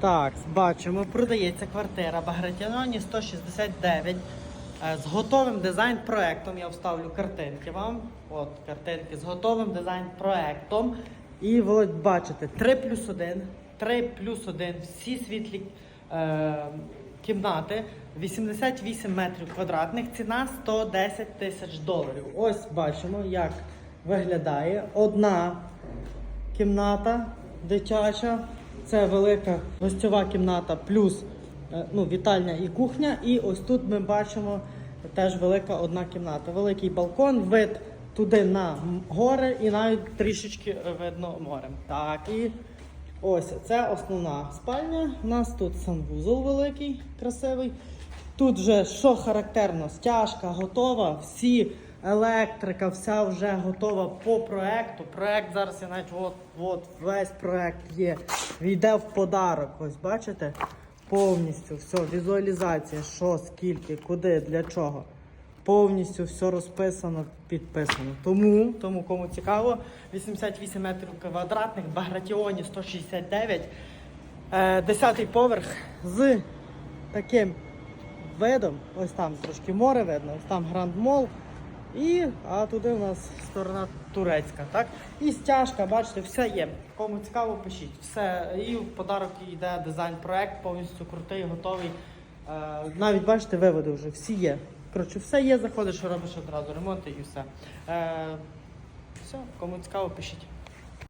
Так, бачимо, продається квартира Багратіноні 169 е, з готовим дизайн-проектом. Я вставлю картинки вам. От картинки з готовим дизайн-проектом. І ви бачите 3 плюс 1, 3 плюс 1, всі світлі е, кімнати, 88 метрів квадратних, ціна 110 тисяч доларів. Ось бачимо, як виглядає одна кімната дитяча. Це велика гостьова кімната, плюс е, ну, вітальня і кухня. І ось тут ми бачимо теж велика одна кімната. Великий балкон, вид туди на гори і навіть трішечки е, видно море. Так, і ось це основна спальня. У нас тут санвузол великий, красивий. Тут вже що характерно, стяжка готова, всі електрика, вся вже готова по проекту. Проект зараз я навіть от, от весь проект є. Війде в подарок. Ось бачите? Повністю все, візуалізація, що, скільки, куди, для чого. Повністю все розписано, підписано. Тому, тому кому цікаво, 88 метрів квадратних, Багратіоні 169, е, 10 поверх з таким видом. Ось там трошки море видно, ось там Гранд Мол. І а туди у нас сторона турецька. так? І стяжка, бачите, все є. Кому цікаво, пишіть. Все. І в подарок йде дизайн-проект, повністю крутий, готовий. Е, навіть бачите, виводи вже всі є. Коротше, все є, заходиш, робиш одразу ремонт і все. Е, все, кому цікаво, пишіть.